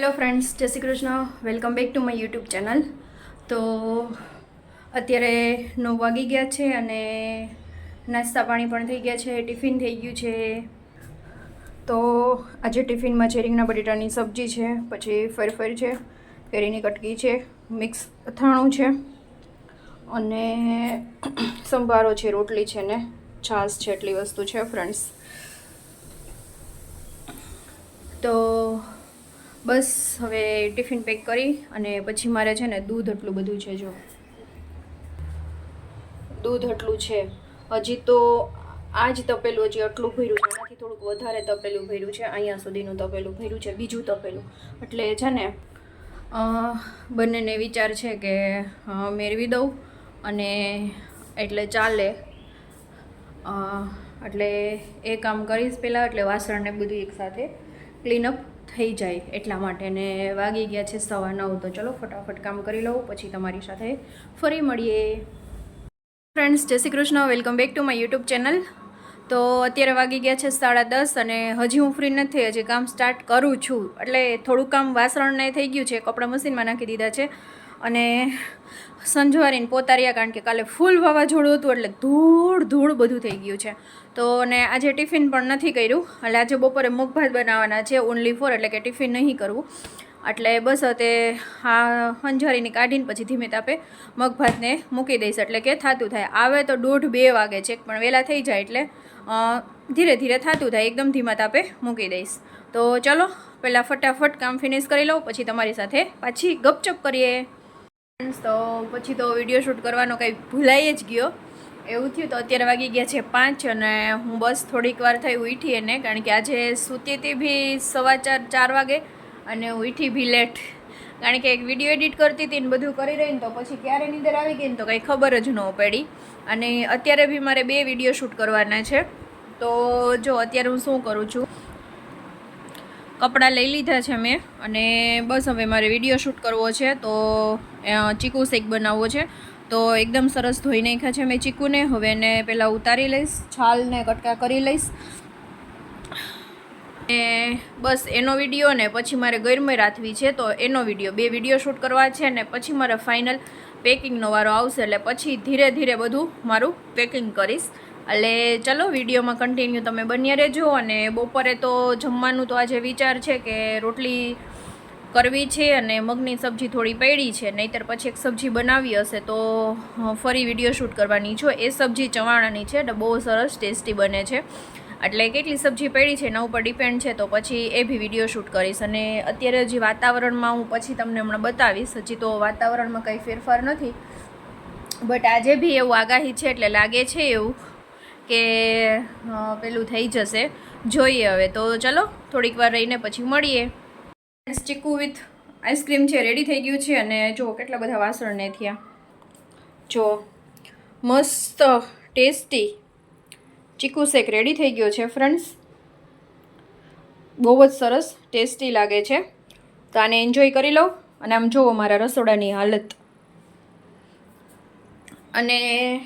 Hello friends Jai Shri Krishna. Welcome back to my YouTube channel તો અત્યારે નવ વાગી ગયા છે અને નાસ્તા પાણી પણ થઈ ગયા છે, ટિફિન થઈ ગયું છે. તો આજે ટિફિનમાં છે રીંગણા બટેટાની સબ્જી છે, પછી ફરફર છે, કેરીની કટકી છે મિક્સ અથાણું છે અને સંભારો છે, રોટલી છે ને છાશ છે, એટલી વસ્તુ છે ફ્રેન્ડ્સ તો બસ, હવે ટિફિન પેક કરી અને પછી મારે છે ને દૂધ એટલું બધું છે જો. દૂધ એટલું છે. હજી તો આ જ તપેલું હજી આટલું ભર્યું છે. એનાથી થોડુંક વધારે તપેલું ભર્યું છે. અહીંયા સુધીનું તપેલું ભર્યું છે. બીજું તપેલું. એટલે છે ને બંનેને વિચાર છે કે મેળવી દઉં અને એટલે ચાલે. એટલે એ કામ કરીશ પહેલાં એટલે વાસણને બધું એકસાથે ક્લીનઅપ થઈ જાય એટલા માટે ને વાગી ગયા છે સવા નવ. તો ચલો ફટાફટ કામ કરી લઉં, પછી તમારી સાથે ફરી મળીએ. Friends Jai Shri Krishna. Welcome back to my YouTube channel તો અત્યારે વાગી ગયા છે સાડા દસ અને હજી હું ફ્રી નથી, હજી કામ સ્ટાર્ટ કરું છું. એટલે થોડું કામ વાસણને થઈ ગયું છે, કપડાં મશીનમાં નાખી દીધા છે. અને સંજવારીને પોતાર્યા, કારણ કે કાલે ફૂલ વાવાઝોડું હતું એટલે ધૂળ ધૂળ બધું થઈ ગયું છે. તો ને આજે ટિફિન પણ નથી કર્યું. એટલે આજે બપોરે મગભાત બનાવવાના છે ઓનલી ફોર એટલે કે ટિફિન નહીં કરવું. એટલે બસ તે આ અંજારીને કાઢીને પછી ધીમે તાપે મગભાતને મૂકી દઈશ. એટલે કે થતું થાય. આવે તો દોઢ બે વાગે છે પણ વહેલા થઈ જાય એટલે ધીરે ધીરે થતું થાય. એકદમ ધીમા તાપે મૂકી દઈશ. તો ચલો, પહેલાં ફટાફટ કામ ફિનિશ કરી લઉં, પછી તમારી સાથે પાછી ગપચપ કરીએ. તો પછી તો વીડિયો શૂટ કરવાનો કંઈ ભૂલાઈ જ ગયો. એવું થયું તો અત્યારે વાગી ગયા છે પાંચ અને હું બસ થોડીક વાર થઈ ઉઠી એને કારણ કે આજે સૂતી હતી બી સવા ચાર ચાર વાગે અને ઉઠી બી લેટ કારણ કે એક વીડિયો એડિટ કરતી હતી ને બધું કરી રહી ને તો પછી ક્યારે નીંદર આવી ગઈ ને તો કંઈ ખબર જ ન પડી. અને અત્યારે બી મારે બે વીડિયો શૂટ કરવાના છે. તો જો અત્યારે હું શું કરું છું? કપડાં લઈ લીધા છે મેં અને બસ હવે મારે વીડિયો શૂટ કરવો છે તો ચીકુ શેક બનાવવો છે. તો એકદમ સરસ ધોઈ નાખ્યા છે મેં ચીકુને. હવે એને પહેલાં ઉતારી લઈશ, છાલને કટકા કરી લઈશ. ને બસ એનો વીડિયો ને પછી મારે ગરમે રાખવી છે, તો એનો વીડિયો, બે વીડિયો શૂટ કરવા છે ને પછી મારે ફાઇનલ પેકિંગનો વારો આવશે, એટલે પછી ધીરે ધીરે બધું મારું પેકિંગ કરીશ. એટલે ચલો વિડીયોમાં કન્ટિન્યુ તમે બન્યા રહેજો અને બપોરે તો જમવાનું તો આજે વિચાર છે કે રોટલી કરવી છે અને મગની સબ્જી થોડી પડી છે, નહીંતર પછી એક સબ્જી બનાવી હશે તો ફરી વીડિયો શૂટ કરવાની. છો એ સબ્જી ચવાણાની છે એટલે બહુ સરસ ટેસ્ટી બને છે. એટલે કેટલી સબ્જી પડી છે એના ઉપર ડિપેન્ડ છે, તો પછી એ બી વીડિયો શૂટ કરીશ. અને અત્યારે હજી વાતાવરણમાં હું પછી તમને હમણાં બતાવીશ, હજી તો વાતાવરણમાં કંઈ ફેરફાર નથી. બટ આજે બી એવું આગાહી છે, એટલે લાગે છે એવું કે પેલું થઈ જશે. જોઈએ હવે તો ચલો, થોડીક વાર રહીને પછી મળીએ. ચીકુ વિથ આઈસ્ક્રીમ છે રેડી થઈ ગયું છે અને જો કેટલા બધા વાસણને થયા. જો મસ્ત ટેસ્ટી ચીકુ શેક રેડી થઈ ગયો છે ફ્રેન્ડ્સ બહુ જ સરસ ટેસ્ટી લાગે છે. તો આને એન્જોય કરી લો અને આમ જુઓ મારા રસોડાની હાલત. અને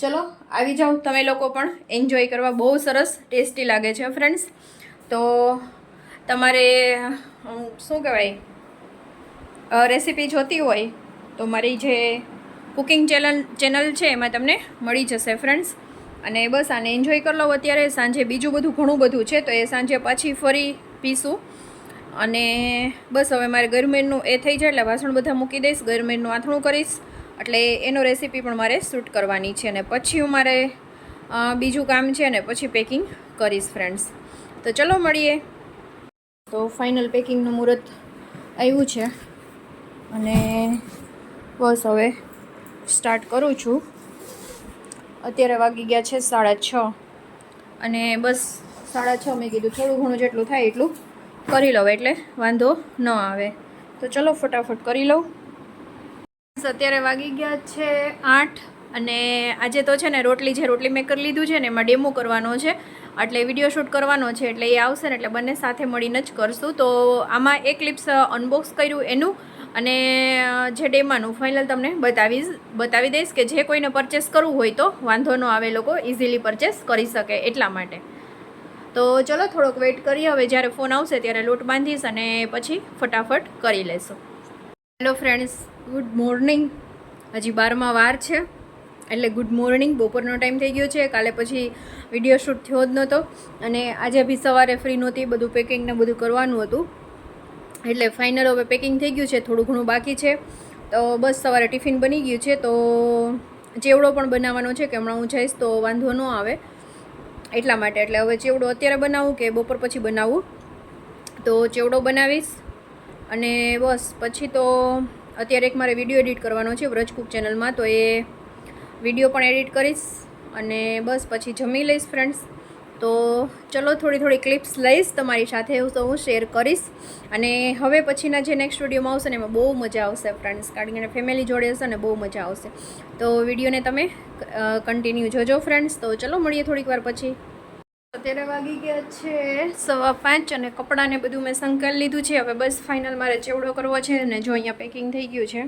ચલો, આવી જાઓ. તમે લોકો પણ એન્જોય કરવા બહુ સરસ ટેસ્ટી લાગે છે ફ્રેન્ડ્સ તો તમારે શું કહેવાય? રેસીપી જોતી હોય તો મારી જે કુકિંગ ચેનલ ચેનલ છે એમાં તમને મળી જશે ફ્રેન્ડ્સ અને બસ આને એન્જોય કરી લો અત્યારે. સાંજે બીજું બધું ઘણું બધું છે, તો એ સાંજે પછી ફરી પીશું. અને બસ હવે મારે ગરમીનું એ થઈ જાય એટલે વાસણ બધા મૂકી દઈશ, ગરમીનું આથણું કરીશ. એટલે એનો રેસીપી પણ મારે શૂટ કરવાની છે અને પછી હું મારે બીજું કામ છે ને પછી પેકિંગ કરીશ ફ્રેન્ડ્સ તો ચલો મળીએ. તો ફાઇનલ પેકિંગનું મુહૂર્ત આવ્યું છે. અને બસ હવે સ્ટાર્ટ કરું છું. અત્યારે વાગી ગયા છે સાડા છ. અને બસ સાડા છ મેં કીધું થોડું ઘણું જેટલું થાય એટલું કરી લઉં એટલે વાંધો ન આવે. તો ચલો ફટાફટ કરી લઉં. અત્યારે વાગી ગયા છે આઠ. અને આજે તો છે ને રોટલી જે રોટલી મેં કરી લીધું છે ને એમાં ડેમો કરવાનો છે. એટલે વીડિયો શૂટ કરવાનો છે એટલે એ આવશે ને એટલે બંને સાથે મળીને જ કરશું. તો આમાં એક ક્લિપ્સ અનબોક્સ કર્યું એનું અને જે ડેમાનું ફાઇનલ તમને બતાવીશ, બતાવી દઈશ કે જે કોઈને પરચેસ કરવું હોય તો વાંધો ન આવે લોકો ઇઝીલી પરચેસ કરી શકે એટલા માટે. તો ચલો થોડોક વેઇટ કરીએ. હવે જ્યારે ફોન આવશે ત્યારે લોટ બાંધીશ અને પછી ફટાફટ કરી લેશું. હેલો ફ્રેન્ડ્સ ગુડ મોર્નિંગ હજી બારમાં વાર છે. એટલે ગુડ મોર્નિંગ, બપોરનો ટાઈમ થઈ ગયો છે, કાલે પછી વીડિયો શૂટ થયો જ નહોતો અને આજે બી સવારે ફ્રી નહોતી, બધું પેકિંગ ને બધું કરવાનું હતું. એટલે ફાઇનલ હવે પેકિંગ થઈ ગયું છે, થોડું ઘણું બાકી છે. તો બસ સવારે ટિફિન બની ગયું છે, તો ચેવડો પણ બનાવવાનો છે, કે હમણાં હું જઈશ તો વાંધો ન આવે. એટલા માટે, એટલે હવે ચેવડો અત્યારે બનાવું કે બપોર પછી બનાવું. તો ચેવડો બનાવીશ અને બસ, પછી તો અત્યારે એક મારે વીડિયો એડિટ કરવાનો છે વ્રજકુક ચેનલમાં તો એ વીડિયો પણ એડિટ કરીશ અને બસ પછી જમી લઈશ ફ્રેન્ડ્સ તો ચલો થોડી થોડી ક્લિપ્સ લઈશ તમારી સાથે તો હું શેર કરીશ. અને હવે પછીના જે નેક્સ્ટ વિડીયોમાં આવશે ને એમાં બહુ મજા આવશે ફ્રેન્ડ્સ કારણ કે ફેમિલી જોડે હશે ને બહુ મજા આવશે. તો વિડીયોને તમે કન્ટિન્યુ જોજો ફ્રેન્ડ્સ તો ચલો મળીએ થોડીક વાર પછી. અત્યારે વાગી ગયા છે સવા પાંચ અને કપડાને બધું મેં સંકલ લીધું છે. હવે બસ ફાઇનલ મારે ચેવડો કરવો છે અને જો અહીંયા પેકિંગ થઈ ગયું છે.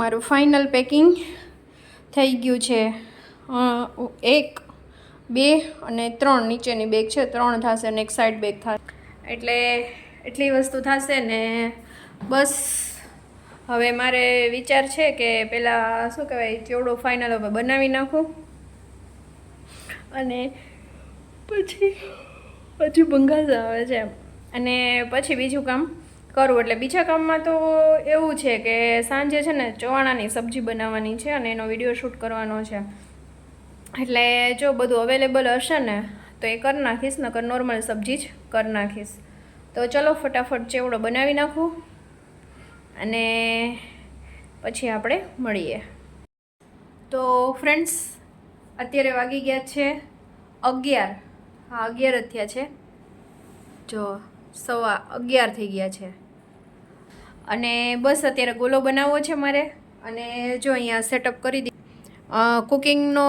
મારું ફાઇનલ પેકિંગ થઈ ગયું છે. એક, બે અને ત્રણ, નીચેની બેગ છે, ત્રણ થશે અને એક સાઈડ બેગ થશે. એટલે એટલી વસ્તુ થશે ને બસ, હવે મારે વિચાર છે કે પહેલાં શું કહેવાય ચેવડો ફાઇનલ હવે બનાવી નાખું. અને પછી પછી બંગાળ આવે છે અને પછી બીજું કામ કરું. એટલે બીજા કામમાં તો એવું છે કે સાંજે છે ને ચવાણાની સબ્જી બનાવવાની છે અને એનો વીડિયો શૂટ કરવાનો છે. એટલે જો બધું અવેલેબલ હશે ને, તો એ કરી નાખીશ, નકર નોર્મલ સબ્જી જ કરી નાખીશ. તો ચલો ફટાફટ ચેવડો બનાવી નાખું અને પછી આપણે મળીએ. તો ફ્રેન્ડ્સ અત્યારે વાગી ગયા છે અગિયાર. હા, અગિયાર જ થયા છે. જો, સવા અગિયાર થઈ ગયા છે. અને બસ અત્યારે ગોલો બનાવવો છે મારે. અને જો અહીંયા સેટઅપ કરી દી કુકિંગનો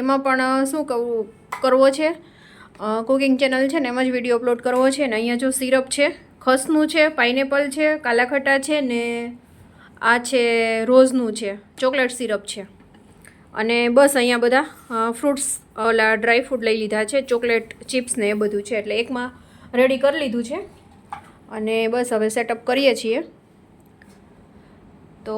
એમાં પણ શું કહું કરવો છે? કુકિંગ ચેનલ છે ને એમાં જ વીડિયો અપલોડ કરવો છે ને અહીંયા જો સિરપ છે, ખસનું છે પાઇનેપલ છે, કાલાખટા છે ને આ છે રોઝનું છે, ચોકલેટ સિરપ છે. અને બસ અહીંયા બધા ફ્રૂટ્સ ઓલા ડ્રાય ફ્રૂટ લઈ લીધા છે, ચોકલેટ, ચિપ્સ ને એ બધું છે. એટલે એકમાં રેડી કરી લીધું છે. અને બસ હવે સેટઅપ કરીએ છીએ. તો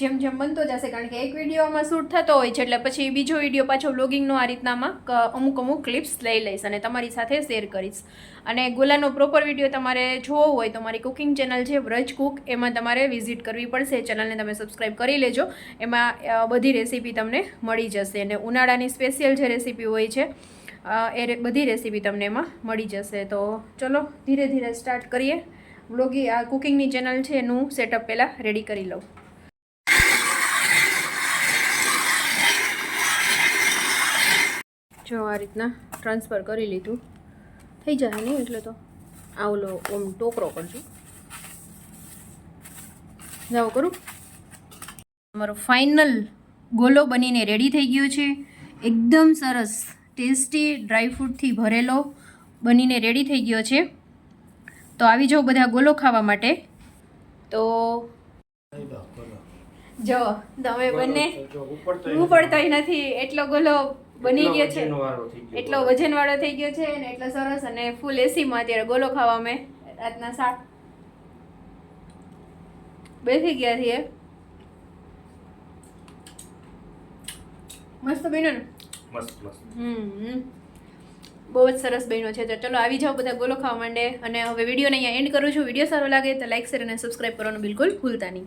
જેમ જેમ બનતો જશે, કારણ કે એક વિડીયોમાં શૂટ થતો હોય છે, એટલે પછી બીજો વીડિયો પાછો વ્લોગિંગનો આ રીતનામાં અમુક અમુક ક્લિપ્સ લઈ લઈશ અને તમારી સાથે શેર કરીશ. અને ગોલાનો પ્રોપર વીડિયો તમારે જોવો હોય તો મારી કુકિંગ ચેનલ છે, વ્રજ કુક એમાં તમારે વિઝિટ કરવી પડશે. ચેનલને તમે સબસ્ક્રાઈબ કરી લેજો. એમાં બધી રેસીપી તમને મળી જશે. અને ઉનાળાની સ્પેશિયલ જે રેસીપી હોય છે એ બધી રેસીપી તમને એમાં મળી જશે. તો ચલો, ધીરે ધીરે સ્ટાર્ટ કરીએ. બ્લોગી આ કુકિંગની ચેનલ છે, એનું સેટઅપ પહેલાં રેડી કરી લઉં. જો, આ રીતના ટ્રાન્સફર કરી લીધું. થઈ જાય નહીં એટલે તો. આવલો ઓમ ટોકરો કરજો. જાઓ, કરું. અમારો ફાઇનલ ગોલો બનીને રેડી થઈ ગયો છે. એકદમ સરસ. ટેસ્ટી ડ્રાયફ્રૂટથી ભરેલો બનીને રેડી થઈ ગયો છે. તો આવી જાઓ બધા ગોલો ખાવા માટે. તો જો તમે બંને ઉપડતોય નથી. એટલો ગોલો બની ગયો છે. એટલો વજનવાળો થઈ ગયો છે ને એટલો સરસ અને ફૂલ એસીમાં અત્યારે ગોલો ખાવા અમે રાતના સાત બેસી ગયા છીએ. મસ્ત બન્યો ને? મસ્ત મસ્ત. હમ. બહુ જ સરસ બહેનો છે. તો ચલો, આવી જાઓ બધા ગોલો ખાવા માંડે. અને હવે વિડીયોને અહીંયા એન્ડ કરું છું. વીડિયો સારો લાગે તો લાઈક શેર અને સબસ્ક્રાઈબ કરવાનું બિલકુલ ભૂલતા નહીં.